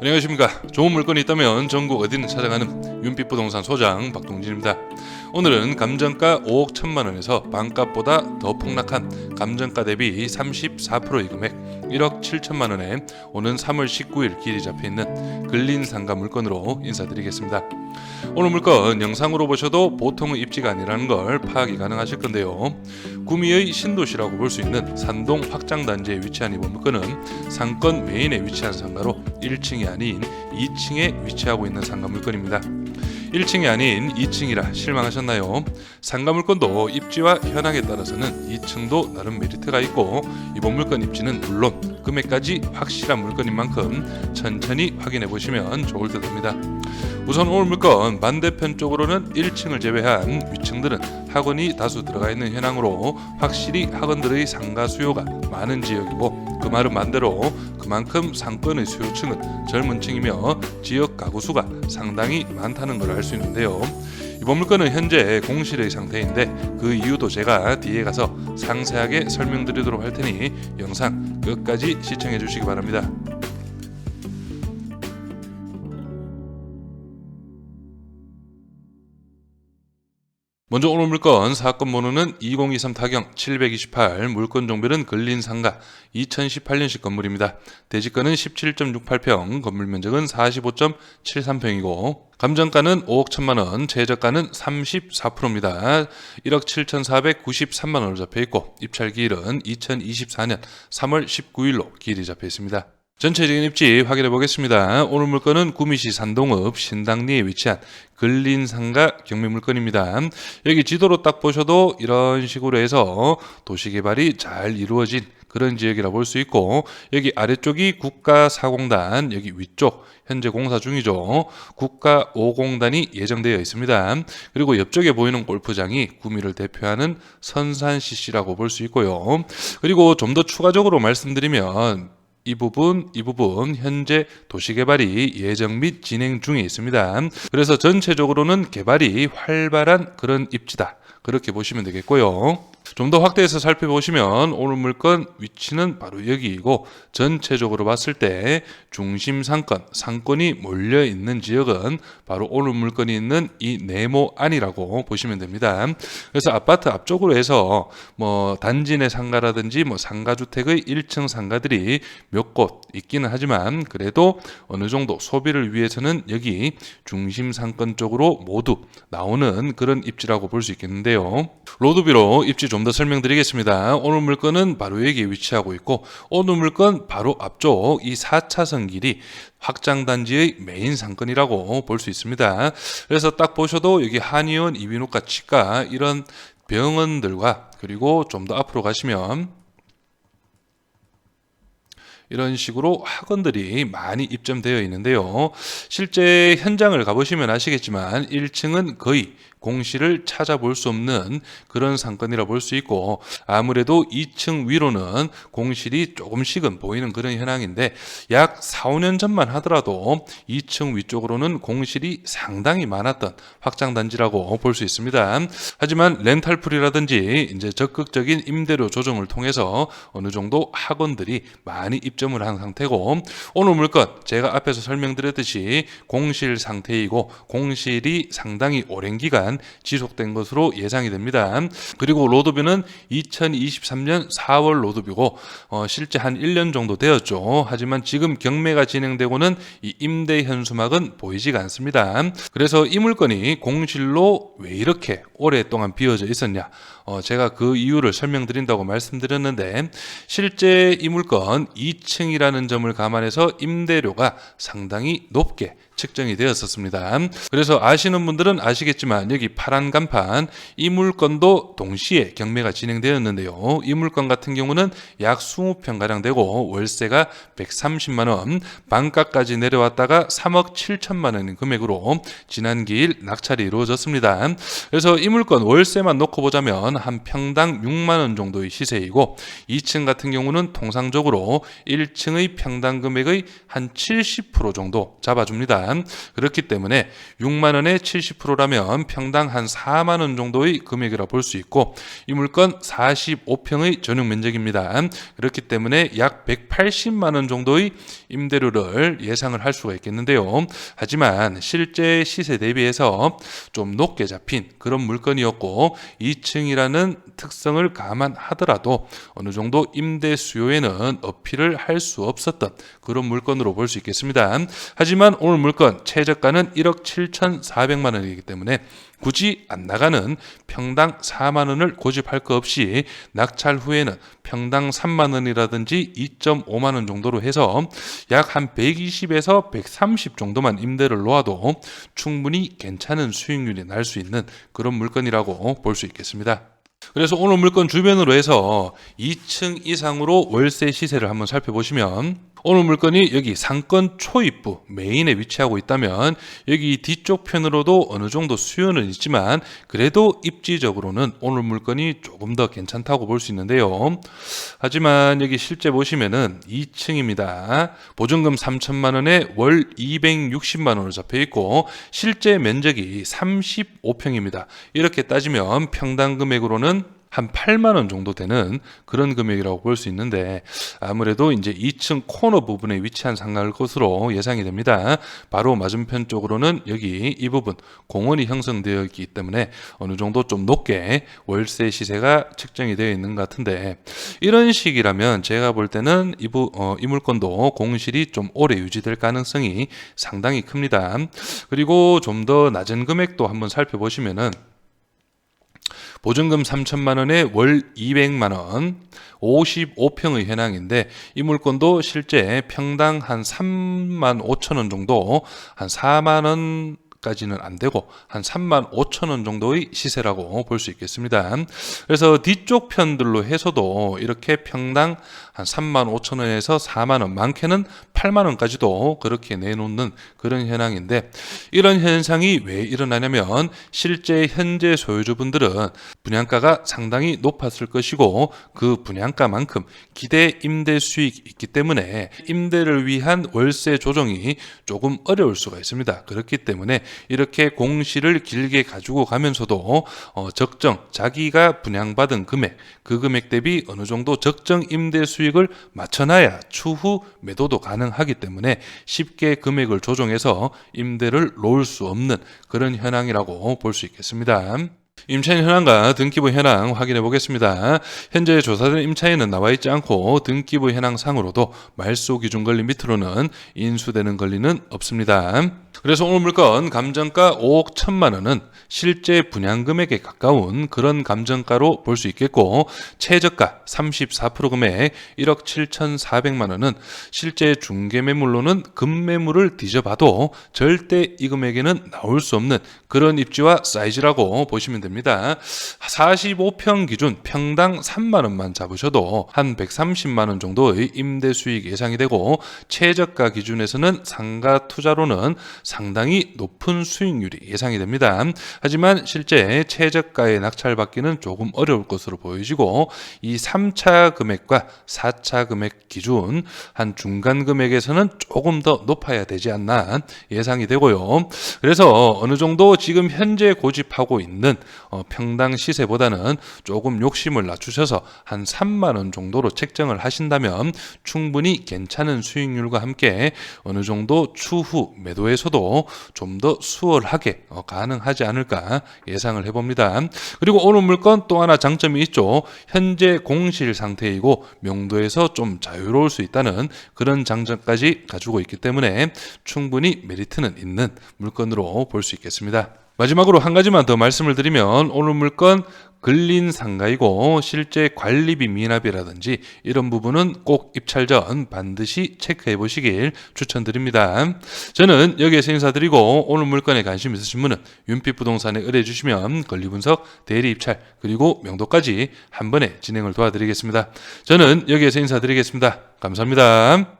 안녕하십니까. 좋은 물건이 있다면 전국 어디든 찾아가는 윤빛 부동산 소장 박동진입니다. 오늘은 감정가 5억 1천만 원에서 반값보다 더 폭락한 감정가 대비 34%의 금액 1억 7천만 원에 오는 3월 19일 길이 잡혀 있는 근린 상가 물건으로 인사드리겠습니다. 오늘 물건 영상으로 보셔도 보통의 입지가 아니라는 걸 파악이 가능하실 건데요. 구미의 신도시라고 볼 수 있는 산동 확장 단지에 위치한 이번 물건은 상권 메인에 위치한 상가로 1층이 아닌 2층에 위치하고 있는 상가 물건입니다. 1층이 아닌 2층이라 실망하셨나요? 상가 물건도 입지와 현황에 따라서는 2층도 나름 메리트가 있고 이번 물건 입지는 물론 금액까지 확실한 물건인 만큼 천천히 확인해 보시면 좋을 듯합니다. 우선 오늘 물건 반대편 쪽으로는 1층을 제외한 위층들은 학원이 다수 들어가 있는 현황으로 확실히 학원들의 상가 수요가 많은 지역이고 그 말은 반대로 그만큼 상권의 수요층은 젊은 층이며 지역 가구 수가 상당히 많다는 걸 알 수 있는데요. 이번 물건은 현재 공실의 상태인데 그 이유도 제가 뒤에 가서 상세하게 설명드리도록 할 테니 영상 끝까지 시청해 주시기 바랍니다. 먼저 오늘 물건 사건 번호는 2023 타경 728 물건 종별은 근린 상가 2018년식 건물입니다. 대지가는 17.68평, 건물 면적은 45.73평이고 감정가는 5억 1천만 원, 최저가는 34%입니다. 1억 7,493만 원으로 잡혀 있고 입찰 기일은 2024년 3월 19일로 기일이 잡혀 있습니다. 전체적인 입지 확인해 보겠습니다. 오늘 물건은 구미시 산동읍 신당리에 위치한 근린상가 경매 물건입니다. 여기 지도로 딱 보셔도 이런 식으로 해서 도시개발이 잘 이루어진 그런 지역이라 볼 수 있고 여기 아래쪽이 국가사공단 여기 위쪽 현재 공사 중이죠. 국가 5공단이 예정되어 있습니다. 그리고 옆쪽에 보이는 골프장이 구미를 대표하는 선산 CC라고 볼 수 있고요. 그리고 좀 더 추가적으로 말씀드리면 이 부분, 이 부분 현재 도시개발이 예정 및 진행 중에 있습니다. 그래서 전체적으로는 개발이 활발한 그런 입지다. 그렇게 보시면 되겠고요. 좀 더 확대해서 살펴보시면 오늘 물건 위치는 바로 여기이고 전체적으로 봤을 때 중심 상권, 상권이 몰려 있는 지역은 바로 오늘 물건이 있는 이 네모 안이라고 보시면 됩니다. 그래서 아파트 앞쪽으로 해서 뭐 단지 내 상가라든지 뭐 상가 주택의 1층 상가들이 몇 곳 있기는 하지만 그래도 어느 정도 소비를 위해서는 여기 중심 상권 쪽으로 모두 나오는 그런 입지라고 볼 수 있겠는데요. 로드뷰로 입지 좀더 설명드리겠습니다. 오늘 물건은 바로 여기에 위치하고 있고 오늘 물건 바로 앞쪽 이 4차선 길이 확장단지의 메인 상권이라고 볼 수 있습니다. 그래서 딱 보셔도 여기 한의원, 이비인후과, 치과 이런 병원들과 그리고 좀 더 앞으로 가시면 이런 식으로 학원들이 많이 입점되어 있는데요. 실제 현장을 가보시면 아시겠지만 1층은 거의 공시를 찾아볼 수 없는 그런 상권이라 볼 수 있고 아무래도 2층 위로는 공실이 조금씩은 보이는 그런 현황인데 약 4, 5년 전만 하더라도 2층 위쪽으로는 공실이 상당히 많았던 확장 단지라고 볼 수 있습니다. 하지만 렌탈풀이라든지 이제 적극적인 임대료 조정을 통해서 어느 정도 학원들이 많이 입점을 한 상태고 오늘 물건 제가 앞에서 설명드렸듯이 공실 상태이고 공실이 상당히 오랜 기간 지속된 것으로 예상이 됩니다. 그리고 로드뷰는 2023년 4월 로드뷰고 어, 실제 한 1년 정도 되었죠. 하지만 지금 경매가 진행되고는 이 임대 현수막은 보이지가 않습니다. 그래서 이 물건이 공실로 왜 이렇게 오랫동안 비어져 있었냐? 어, 제가 그 이유를 설명드린다고 말씀드렸는데 실제 이 물건 2층이라는 점을 감안해서 임대료가 상당히 높게 측정이 되었었습니다. 그래서 아시는 분들은 아시겠지만 여기 파란 간판 이 물건도 동시에 경매가 진행되었는데요. 이 물건 같은 경우는 약 20평 가량 되고 월세가 130만 원, 반가까지 내려왔다가 3억 7천만 원인 금액으로 지난 기일 낙찰이 이루어졌습니다. 그래서 이 물건 월세만 놓고 보자면 한 평당 6만 원 정도의 시세이고 2층 같은 경우는 통상적으로 1층의 평당 금액의 한 70% 정도 잡아줍니다. 그렇기 때문에 6만 원에 70%라면 평당 한 4만 원 정도의 금액이라 볼 수 있고 이 물건 45평의 전용 면적입니다. 그렇기 때문에 약 180만 원 정도의 임대료를 예상을 할 수가 있겠는데요. 하지만 실제 시세 대비해서 좀 높게 잡힌 그런 물건이었고 2층이라는 특성을 감안하더라도 어느 정도 임대 수요에는 어필을 할 수 없었던 그런 물건으로 볼 수 있겠습니다. 하지만 오늘 물건 최저가는 1억 7,400만 원이기 때문에 굳이 안 나가는 평당 4만 원을 고집할 거 없이 낙찰 후에는 평당 3만 원이라든지 2.5만 원 정도로 해서 약 한 120에서 130 정도만 임대를 놓아도 충분히 괜찮은 수익률이 날 수 있는 그런 물건이라고 볼 수 있겠습니다. 그래서 오늘 물건 주변으로 해서 2층 이상으로 월세 시세를 한번 살펴보시면 오늘 물건이 여기 상권 초입부 메인에 위치하고 있다면 여기 뒤쪽 편으로도 어느 정도 수요는 있지만 그래도 입지적으로는 오늘 물건이 조금 더 괜찮다고 볼 수 있는데요. 하지만 여기 실제 보시면은 2층입니다. 보증금 3천만 원에 월 260만 원으로 잡혀 있고 실제 면적이 35평입니다. 이렇게 따지면 평당 금액으로는 한 8만 원 정도 되는 그런 금액이라고 볼 수 있는데 아무래도 이제 2층 코너 부분에 위치한 상가일 것으로 예상이 됩니다. 바로 맞은편 쪽으로는 여기 이 부분 공원이 형성되어 있기 때문에 어느 정도 좀 높게 월세 시세가 측정이 되어 있는 것 같은데 이런 식이라면 제가 볼 때는 이, 부, 어, 이 물건도 공실이 좀 오래 유지될 가능성이 상당히 큽니다. 그리고 좀 더 낮은 금액도 한번 살펴보시면은 보증금 3천만 원에 월 200만 원, 55평의 현황인데 이 물건도 실제 평당 한 3만 5천 원 정도, 한 4만 원 까지는 안 되고 한 3만 5천 원 정도의 시세라고 볼 수 있겠습니다. 그래서 뒤쪽 편들로 해서도 이렇게 평당 한 3만 5천 원에서 4만 원, 많게는 8만 원까지도 그렇게 내놓는 그런 현황인데 이런 현상이 왜 일어나냐면 실제 현재 소유주분들은 분양가가 상당히 높았을 것이고 그 분양가만큼 기대 임대 수익이 있기 때문에 임대를 위한 월세 조정이 조금 어려울 수가 있습니다. 그렇기 때문에 이렇게 공시를 길게 가지고 가면서도 어, 적정 자기가 분양받은 금액 그 금액 대비 어느 정도 적정 임대 수익을 맞춰놔야 추후 매도도 가능하기 때문에 쉽게 금액을 조정해서 임대를 놓을 수 없는 그런 현황이라고 볼 수 있겠습니다. 임차인 현황과 등기부 현황 확인해 보겠습니다. 현재 조사된 임차인은 나와 있지 않고 등기부 현황상으로도 말소 기준 권리 밑으로는 인수되는 권리는 없습니다. 그래서 오늘 물건 감정가 5억 1천만 원은 실제 분양 금액에 가까운 그런 감정가로 볼 수 있겠고 최저가 34% 금액 1억 7천4백만 원은 실제 중개 매물로는 금매물을 뒤져봐도 절대 이 금액에는 나올 수 없는 그런 입지와 사이즈라고 보시면 됩니다. 45평 기준 평당 3만 원만 잡으셔도 한 130만 원 정도의 임대 수익 예상이 되고 최저가 기준에서는 상가 투자로는 상당히 높은 수익률이 예상이 됩니다. 하지만 실제 최저가에 낙찰받기는 조금 어려울 것으로 보여지고 이 3차 금액과 4차 금액 기준 한 중간 금액에서는 조금 더 높아야 되지 않나 예상이 되고요. 그래서 어느 정도 지금 현재 고집하고 있는 어, 평당 시세보다는 조금 욕심을 낮추셔서 한 3만 원 정도로 책정을 하신다면 충분히 괜찮은 수익률과 함께 어느 정도 추후 매도에서도 좀 더 수월하게 어, 가능하지 않을까 예상을 해봅니다. 그리고 오늘 물건 또 하나 장점이 있죠. 현재 공실 상태이고 명도에서 좀 자유로울 수 있다는 그런 장점까지 가지고 있기 때문에 충분히 메리트는 있는 물건으로 볼 수 있겠습니다. 마지막으로 한 가지만 더 말씀을 드리면 오늘 물건 근린 상가이고 실제 관리비 미납이라든지 이런 부분은 꼭 입찰 전 반드시 체크해 보시길 추천드립니다. 저는 여기에서 인사드리고 오늘 물건에 관심 있으신 분은 윤빛 부동산에 의뢰해 주시면 권리 분석, 대리 입찰 그리고 명도까지 한 번에 진행을 도와드리겠습니다. 저는 여기에서 인사드리겠습니다. 감사합니다.